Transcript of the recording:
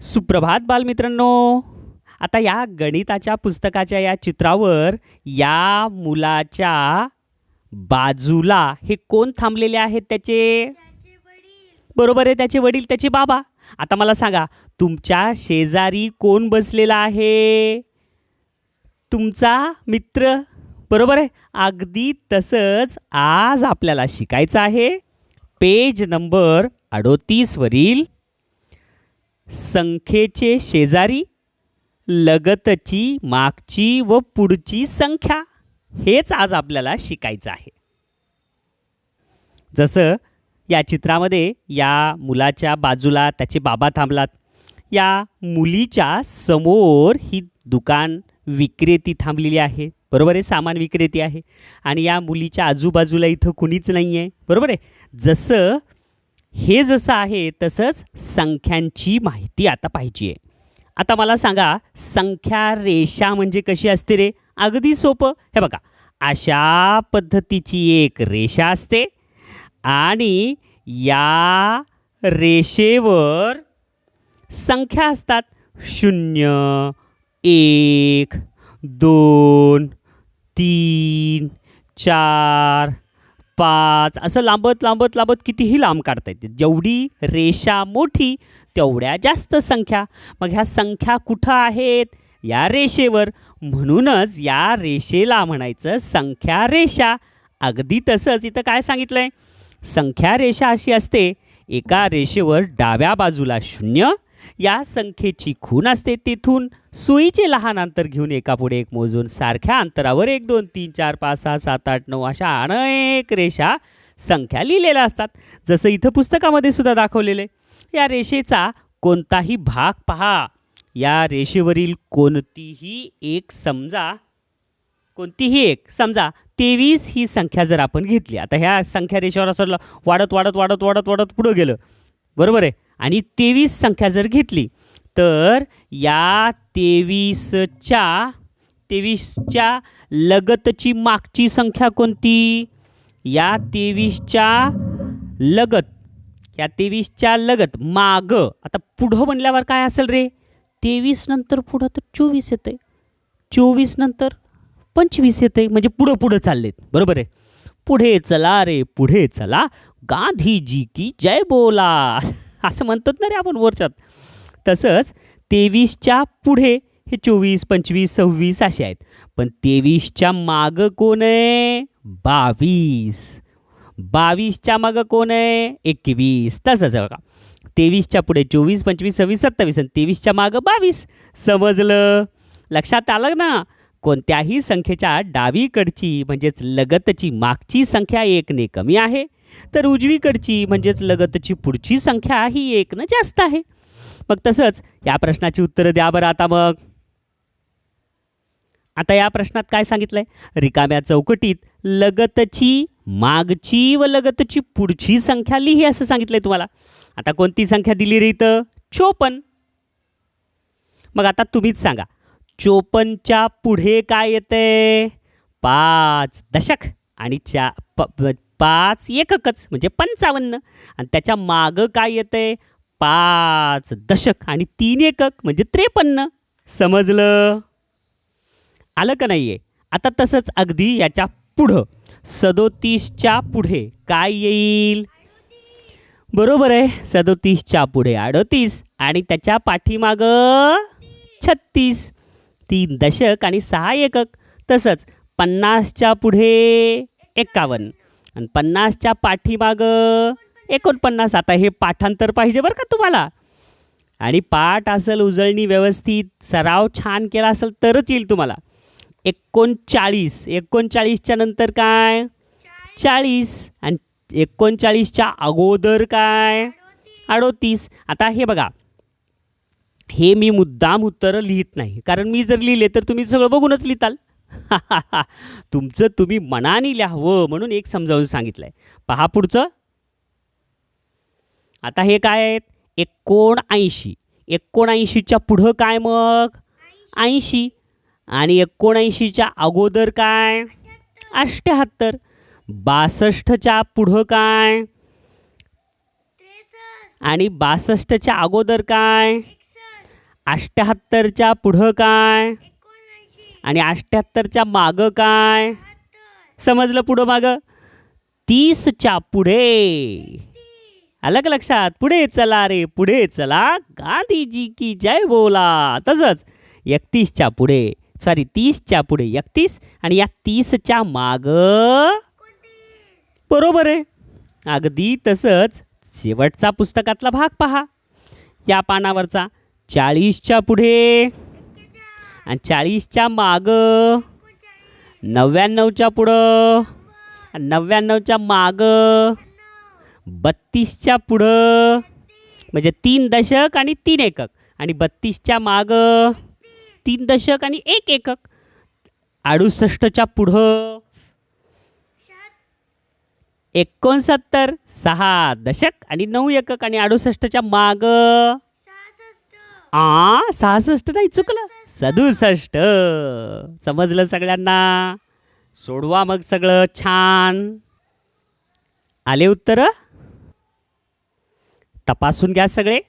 सुप्रभात बालमित्रांनो. आता या गणिताच्या पुस्तकाच्या या चित्रावर या मुलाच्या बाजूला हे कोण थांबलेले आहेत त्याचे? बरोबर आहे त्याचे वडील त्याचे बाबा. आता मला सांगा तुमच्या शेजारी कोण बसलेला आहे? तुमचा मित्र. बरोबर आहे अगदी तसंच आज आपल्याला शिकायचं आहे. पेज नंबर अडोतीसवरील संख्येचे शेजारी लगतची मागची व पुढची संख्या हेच आज आपल्याला शिकायचं आहे. जसं या चित्रामध्ये या मुलाच्या बाजूला त्याचे बाबा थांबलात. या मुलीच्या समोर ही दुकान विक्रेती थांबलेली आहे. बरोबर आहे सामान विक्रेती आहे. आणि या मुलीच्या आजूबाजूला इथं कुणीच नाही आहे बरोबर आहे? जसं हे जसं आहे तसंच संख्यांची माहिती आता पाहिजे. आता मला सांगा संख्या रेषा म्हणजे कशी असते रे? अगदी सोपं. हे बघा अशा पद्धतीची एक रेषा असते आणि या रेषेवर संख्या असतात. शून्य एक दोन तीन चार पाच. असं लांबत लांबत लांबत कितीही लांब काढता येते. जेवढी रेषा मोठी तेवढ्या जास्त संख्या. मग ह्या संख्या कुठं आहेत? या रेषेवर. म्हणूनच या रेषेला म्हणायचं संख्या रेषा. अगदी तसंच. इथं काय सांगितलं आहे संख्या रेषा अशी असते एका रेषेवर डाव्या बाजूला शून्य या संख्येची खून असते तिथून सुईचे लहान अंतर घेऊन एकापुढे एक मोजून सारख्या अंतरावर एक दोन तीन चार पाच सहा सात आठ नऊ अशा अनेक रेषा संख्या लिहिलेल्या असतात. जसं इथं पुस्तकामध्ये सुद्धा दाखवलेले या रेषेचा कोणताही भाग पहा. या रेषेवरील कोणतीही एक समजा कोणतीही एक समजा तेवीस ही संख्या जर आपण घेतली आता ह्या संख्या रेषेवर असं वाढत वाढत वाढत वाढत वाढत पुढं गेलं बरोबर आहे. आणि तेवीस संख्या जर घेतली तर या तेवीसच्या तेवीसच्या लगतची मागची संख्या कोणती? या तेवीसच्या लगत या तेवीसच्या लगत माग. आता पुढं म्हणल्यावर काय असेल रे? तेवीस नंतर पुढं तर चोवीस येते चोवीस नंतर पंचवीस येते म्हणजे पुढं पुढं चाललेत. बरोबर आहे. पुढे चला रे पुढे चला. गांधीजी की जय बोला. असं म्हणतात ना रे आपण वरच्यात. तसंच तेवीसच्या पुढे हे चोवीस पंचवीस सव्वीस असे आहेत. पण तेवीसच्या मागं कोण आहे? बावीस. बावीसच्या मागं कोण आहे? एकवीस. तसंच बघा. तेवीसच्या पुढे चोवीस पंचवीस सव्वीस सत्तावीस आणि तेवीसच्या मागं बावीस. समजलं? लक्षात आलं ना? कोणत्याही संख्येच्या डावीकडची म्हणजेच लगतची मागची संख्या एकने कमी आहे. तर उजवीकडची म्हणजेच लगतची पुढची संख्या ही एकनं जास्त आहे. मग तसंच या प्रश्नाची उत्तरं द्या बरं आता मग. आता या प्रश्नात काय सांगितलंय? रिकाम्या चौकटीत लगतची मागची व लगतची पुढची संख्या लिही असं सांगितलंय तुम्हाला. आता कोणती संख्या दिली रे इथं? चोपन्न. मग आता तुम्हीच सांगा चोपनच्या पुढे काय येते पाच दशक आणि चा प- पाच एककच म्हणजे पंचावन्न. आणि त्याच्या मागं काय येतं आहे पाच दशक आणि तीन एकक म्हणजे त्रेपन्न. समजलं? आलं का नाही आहे आता तसंच अगदी याच्या पुढं. सदोतीसच्या पुढे काय येईल? बरोबर आहे सदोतीसच्या पुढे अडोतीस आणि त्याच्या पाठीमागं छत्तीस. तीन दशक आणि सहा एकक. तसंच पन्नासच्या पुढे एकावन्न. आणि पन्नासच्या पाठीमागं एकोणपन्नास. आता हे पाठांतर पाहिजे बरं का तुम्हाला. आणि पाठ असेल उजळणी व्यवस्थित सराव छान केला असेल तरच येईल तुम्हाला. एकोणचाळीस. एकोणचाळीसच्या नंतर काय? चाळीस. आणि एकोणचाळीसच्या अगोदर काय? अडोतीस. आता हे बघा. हे मी मुद्दाम उत्तरं लिहित नाही. कारण मी जर लिहिले तर तुम्ही सगळं बघूनच लिहिताल. तुमचं तुम्ही मनाने लिहावं म्हणून एक समजावून सांगितलं आहे पहा पुढचं. आता हे काय आहेत? एकोणऐंशी. एकोणऐंशीच्या पुढं काय मग? ऐंशी. आणि एकोणऐंशीच्या अगोदर काय? अष्ट्याहत्तर बासष्टच्या पुढं काय? आणि बासष्टच्या अगोदर काय? अष्ट्याहत्तरच्या पुढं काय? आणि अष्ट्याहत्तरच्या मागं काय? समजलं पुढं मागं? तीसच्या पुढे. आलं का लक्षात? पुढे चला रे पुढे चला. गांधीजी की जय बोला. तसंच एकतीसच्या पुढे सॉरी तीसच्या पुढे एकतीस आणि या तीसच्या माग बरोबर आहे. अगदी तसंच शेवटचा पुस्तकातला भाग पहा. या पानावरचा चाळीसच्या पुढे. आणि चाळीसच्या माग. नव्याण्णवच्या पुढं. नव्याण्णवच्या मागं. बत्तीसच्या पुढं. म्हणजे तीन दशक आणि तीन एकक. आणि बत्तीसच्या मागं. तीन दशक आणि एक एकक. अडुसष्टच्या पुढं. एकोणसत्तर सहा दशक आणि नऊ एकक आणि अडुसष्टच्या मागं. आ सहासष्ट नाही चुकलं. सदुसष्ट. समजलं सगळ्यांना? सोडवा मग सगळं. छान. आले उत्तर? तपासून घ्या सगळे.